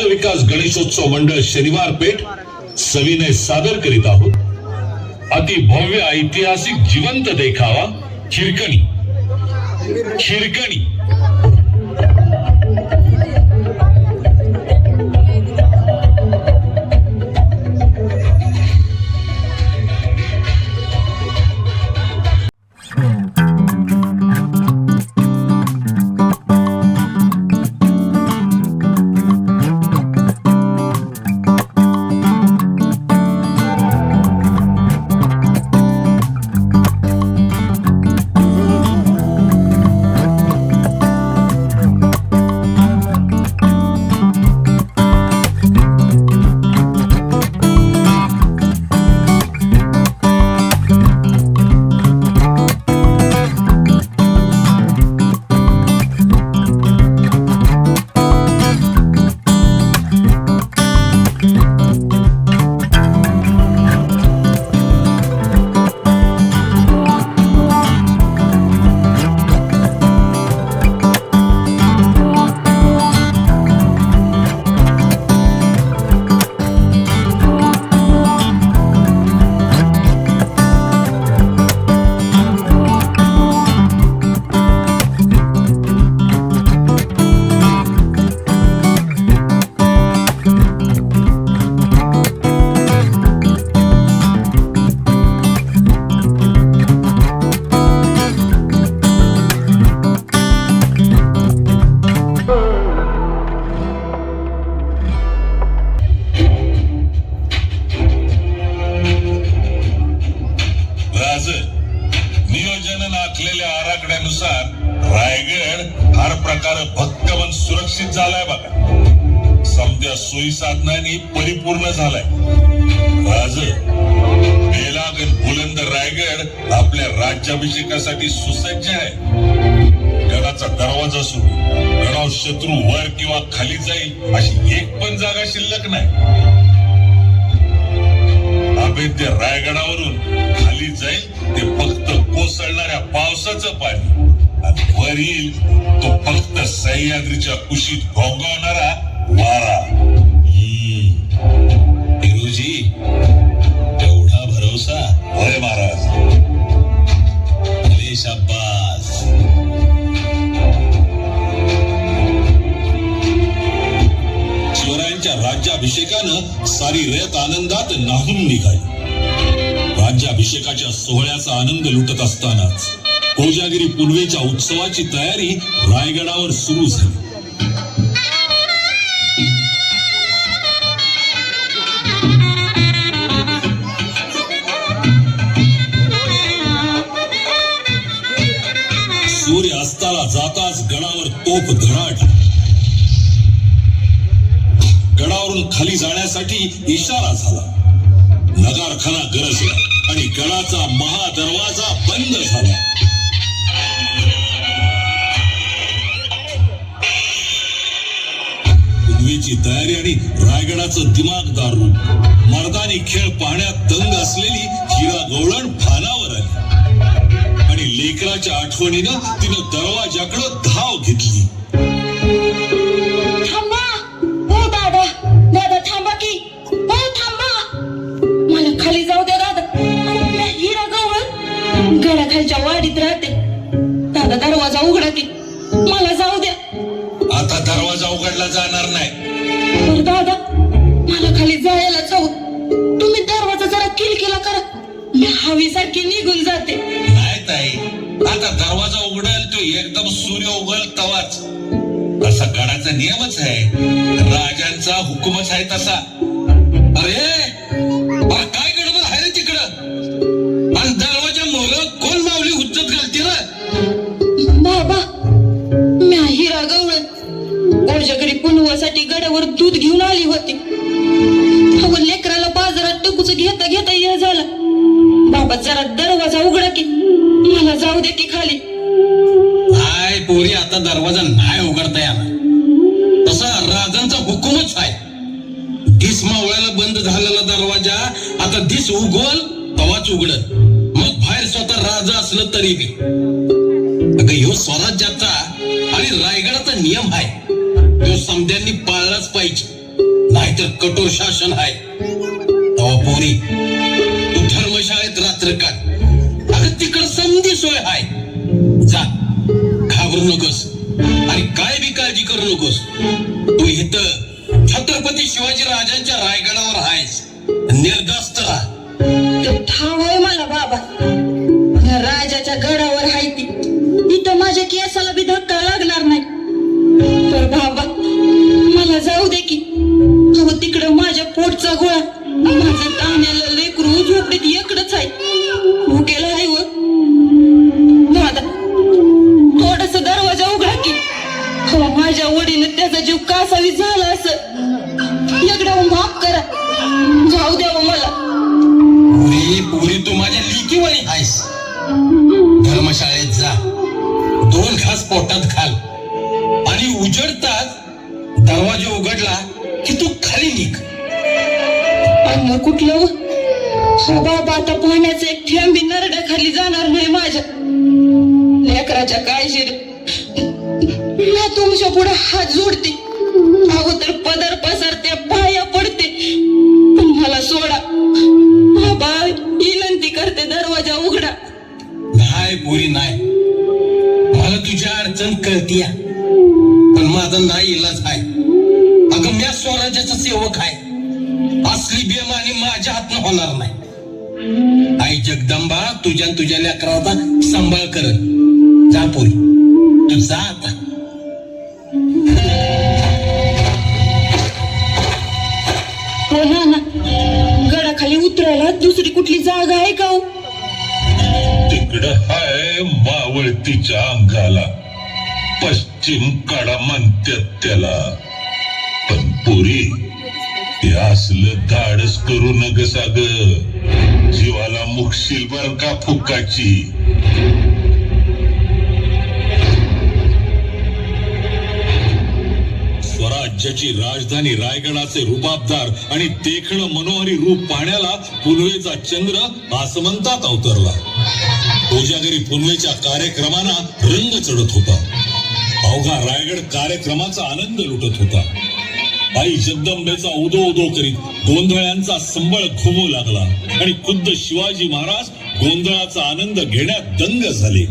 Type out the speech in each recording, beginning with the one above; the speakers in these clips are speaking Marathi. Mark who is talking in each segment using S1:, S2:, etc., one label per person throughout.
S1: बाल विकास गणेशोत्सव मंडळ शनिवार पेठ सविनय सादर करीत आहोत. अति भव्य ऐतिहासिक जिवंत देखावा खिरकणी. खिरकणी.
S2: गडाचा दरवाजा सुरू शत्रू वर किंवा खाली जाईल अशी एक पण जागा शिल्लक नाही. अभेद्य रायगडावरून खाली जाईल ते फक्त कोसळणाऱ्या पावसाचं पाणी. आणि वर येईल तो फक्त सह्याद्रीच्या कुशीत घोंगावणारा वारा. राज्याभिषेकानं सारी रयत आनंदात नाहून निघाली. राज्याभिषेकाच्या सोहळ्याचा आनंद लुटत असतानाच कोजागिरी पुनवेच्या उत्सवाची तयारी रायगडावर सुरू झाली. सूर्य अस्ताला जाताच गडावर तोफ धडाडली. गडावरून खाली जाण्यासाठी इशारा झाला. नगारखाना गरजला आणि गडाचा महादरवाजा बंद झाला. पृथ्वीची तयारी आणि रायगडाचं दिमागदार रूप मर्दानी खेळ पाहण्यात दंग असलेली हिरा गवळण फानावर आली. आणि लेकराच्या आठवणीनं तिनं दरवाजाकडं धाव घेतली. उघडला जाणार नाही.
S3: दादा मला खाली जायला जाऊ. तुम्ही दरवाजा जरा किलकिला करा. मी हवीसारखी निघून जाते.
S2: नाही ताई आता दरवाजा उघडेल तो एकदम सूर्य उघल तवाच. तसा गडाचा नियमच आहे. राजांचा हुकुमच आहे तसा. अरे
S3: घेऊन आली होती. लेकराला बाजारात टकूच घेता घेता ये झाला. बाबा जरा दरवाजा उघडा की. मला जाऊ दे की खाली.
S2: काय पोरी आता दरवाजा नाही उघडता येणार तसा राजांचा हुकूमच आहे दिस मावळ्याला बंद झालेला दरवाजा आता दिस उगवल तवाच उघडल. मग बाहेर स्वतः राजा असलं तरी बी. अगं ह्यो स्वराज्याचा आणि रायगडाचा नियम आहे
S4: कठोर शासन आहे.
S3: पोटचा गोळा. माझं ताण्याला लेकरू झोपडीत एकडच आहे. भुकेला आहे व. दादा थोडस दरवाजा उघडा की. हो माझ्या वडीने त्याचा जीव कासावी झाला असं. एकदा माफ करा. जाऊ द्यावं मला.
S4: पुरी पुरी तू माझ्या लिकीवाणी. आहेस धर्मशाळेत जा. दोन घास पोटात घाल. आणि उजडताच दरवाजा उघडला की तू खाली निघ.
S3: अन्न कुठलं? व? हो बाबा आता पाण्याचं एक थेंब नरड्या खाली जाणार नाही माझ्या. लेकराच्या काळजीत. मी तुमच्यापुढे हात जोडते. अगोदर पदर पसरते पाया पडते. पण मला सोडा. बाबा विनंती करते दरवाजा उघडा.
S4: नाही पुरी नाही. मला तुझ्या अडचण कळतीया. पण माझा नाही इलाज असली बेमानी माझ्या हातनं होणार नाही. आई जगदंबा तुझ्या तुझ्या लेकराचा सांभाळ करत जा पुरी. तू जा आता.
S3: हो ना ना गडाखाली उतरायला दुसरी कुठली जागा आहे का हो?
S5: तिकडं हाय मावळतीच्या अंगाला. पश्चिम कडा म्हणतात त्याला. पण पुरी हे असलं धाडस करू नग साग. जीवाला मुखशील बर का फुकाची?
S2: स्वराज्याची राजधानी रायगडाचे रुबाबदार आणि देखणं मनोहरी रूप पाहण्याला पुनवेचा चंद्र आसमंतात अवतरला. कोजागरी पुनवेच्या कार्यक्रमांना रंग चढत होता. अवघा रायगड कार्यक्रमाचा आनंद लुटत होता. भाई जगदंबेचा उदो उदो करीत गोंधळ्यांचा संबळ घुमू लागला आणि खुद्द शिवाजी महाराज गोंधळाचा आनंद घेण्यात दंग झाले.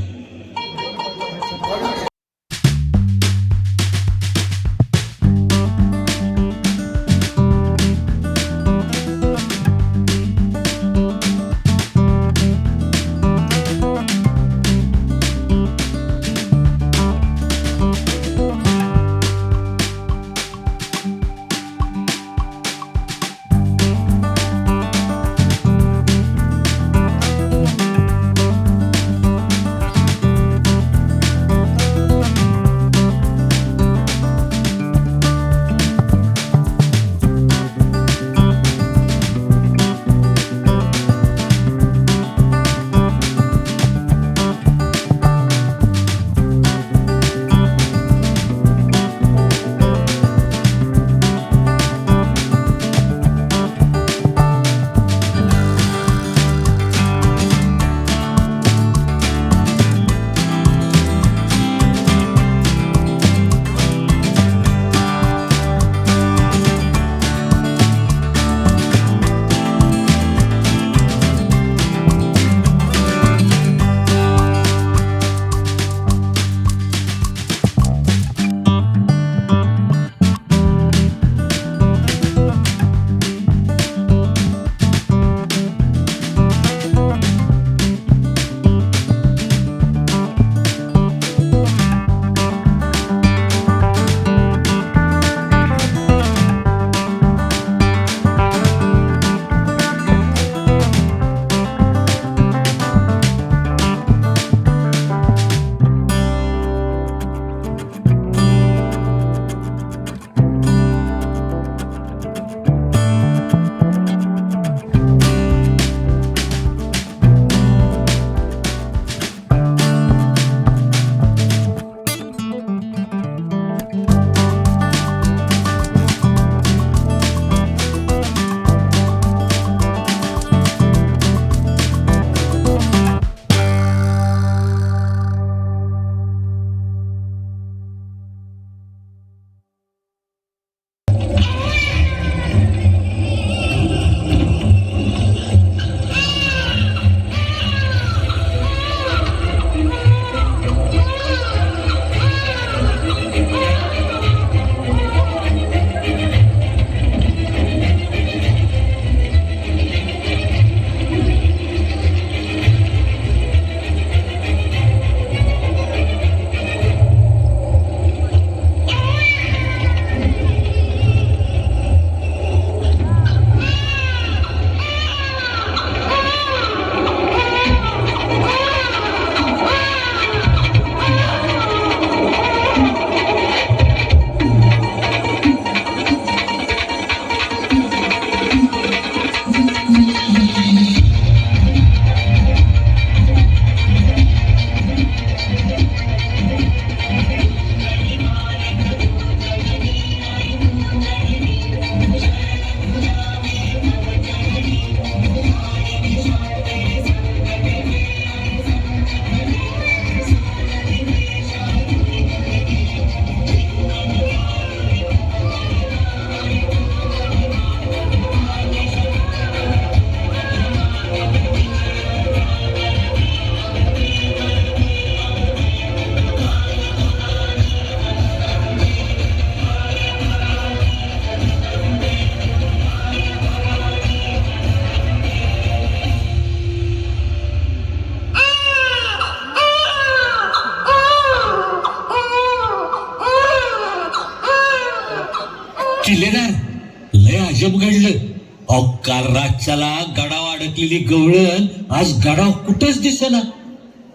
S2: चला गडाव अडकलेली गवळण आज गडाव कुठंच दिसना.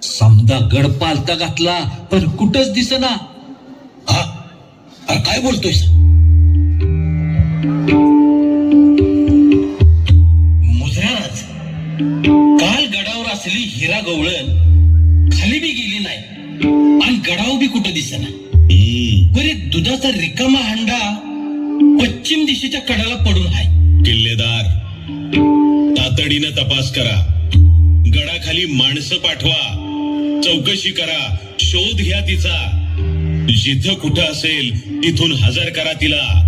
S2: समजा गड पालता घातला पण कुठंच दिसना.
S4: हा अरे काय बोलतोय मुजराज काल गडावर असलेली हिरा गवळण खाली बी गेली नाही आणि गडाव बी कुठं दिसना. बरे दुधाचा रिकामा हंडा पश्चिम दिशेच्या कडाला पडून आहे.
S5: किल्लेदार. तातडीनं तपास करा. गडाखाली माणसं पाठवा. चौकशी करा. शोध घ्या तिचा. जिथं कुठं असेल तिथून हजर करा तिला.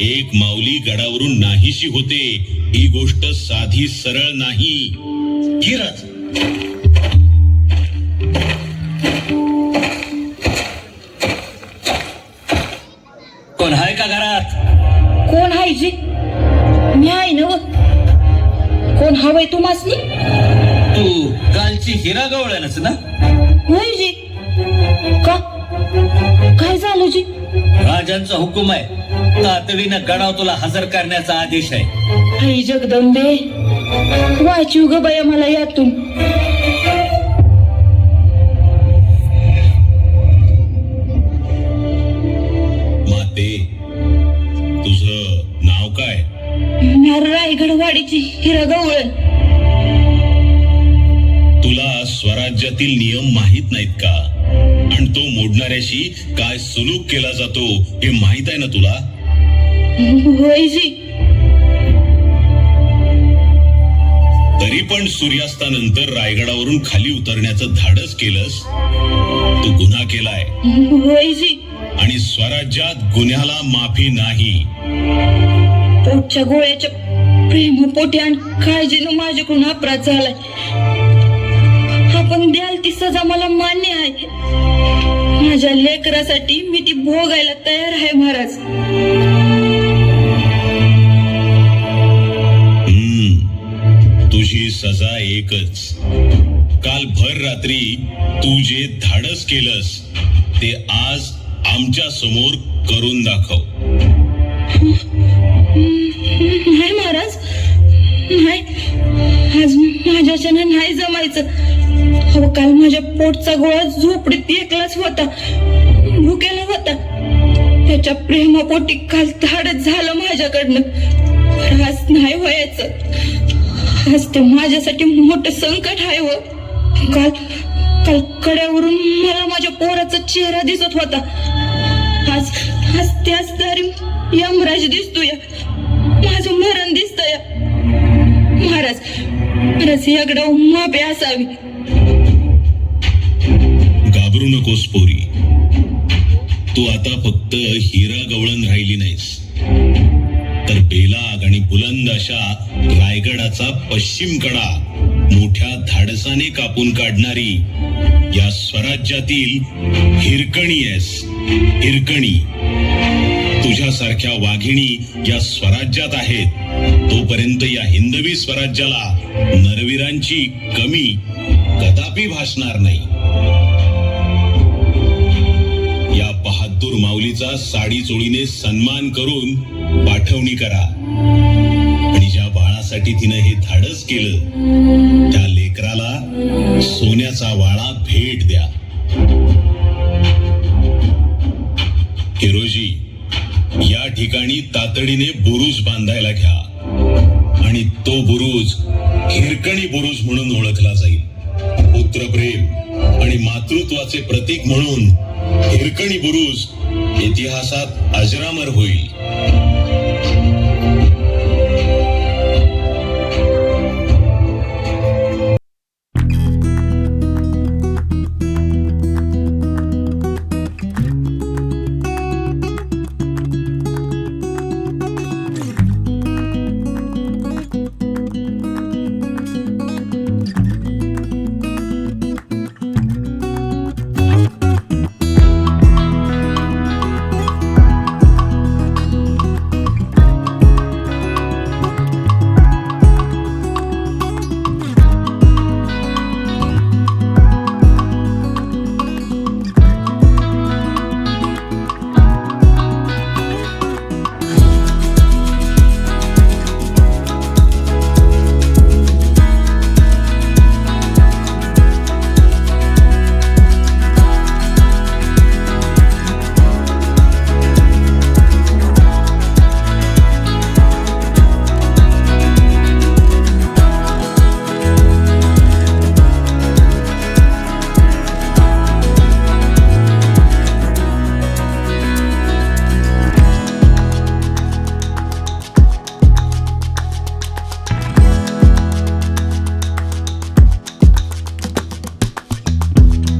S5: एक माऊली गडावरून नाहीशी होते. ही गोष्ट साधी सरळ नाही.
S4: गिराज
S3: हवंय तुम्हासनी
S4: तू कालची हिरा गवळणच ना?
S3: होय जी. का? काय झालं जी?
S4: राजांचा हुकुम आहे. तातडीनं गडाव तुला हजर करण्याचा आदेश आहे.
S3: आई जगदंबे वाचू ग बाया मला यातून. गवळण
S5: तुला स्वराज्यातील नियम माहीत नाहीत का? आणि तो मोडणाऱ्याशी काय सुलूक केला जातो हे माहीत आहे ना तुला? तरी पण सूर्यास्तानंतर रायगडावरून खाली उतरण्याचं धाडस केलंस? तू गुन्हा केलाय. आणि स्वराज्यात गुन्ह्याला माफी नाही.
S3: पोटच्या गोळ्याच्या प्रेमपोटी आणि काळजीनं माझ्याकडून अपराध झालाय. आपण द्याल ती सजा मला मान्य आहे. माझ्या लेकरासाठी मी ती भोगायला तयार आहे महाराज.
S5: हम्म तुझी सजा एकच. काल भर रात्री तू जे धाडस केलंस ते आज आमच्यासमोर करून दाखव.
S3: नाही महाराज. नाही. आज माझ्याच्यानं नाही जमायचं. अहो काल माझ्या पोटचा गोळा झोपडीत एकलाच होता. भुकेला होता. त्याच्या प्रेमापोटी काल धाडच झालं माझ्याकडनं. पण आज नाही व्हायचं. आज ते माझ्यासाठी मोठं संकट आहे व काल काल कड्यावरून मला माझ्या पोराचा चेहरा दिसत होता. आज आज त्याच दारी यमराज दिसतोय. माझं मरण दिसतय. महाराज महाराज याकडं असावी.
S5: घाबरू नकोस पोरी. तू आता फक्त हिरा गवळण राहिली नाहीस. तर बेलाग आणि बुलंद अशा रायगडाचा पश्चिम कडा मोठ्या धाडसाने कापून काढणारी या स्वराज्यातील हिरकणी आहेस. हिरकणी. तुझ्यासारख्या वाघिणी या स्वराज्यात आहेत. तोपर्यंत या हिंदवी स्वराज्याला नरवीरांची कमी कदापि भासणार नाही. या बहादूर माऊलीचा साडी चोळीने सन्मान करून पाठवणी करा. आणि ज्या बाळासाठी तिनं हे धाडस केलं त्या लेकराला सोन्याचा वाळा भेट द्या. हिरोजी ठिकाणी तातडीने बुरुज बांधायला घ्या. आणि तो बुरुज हिरकणी बुरुज म्हणून ओळखला जाईल. पुत्रप्रेम आणि मातृत्वाचे प्रतीक म्हणून हिरकणी बुरुज इतिहासात अजरामर होईल.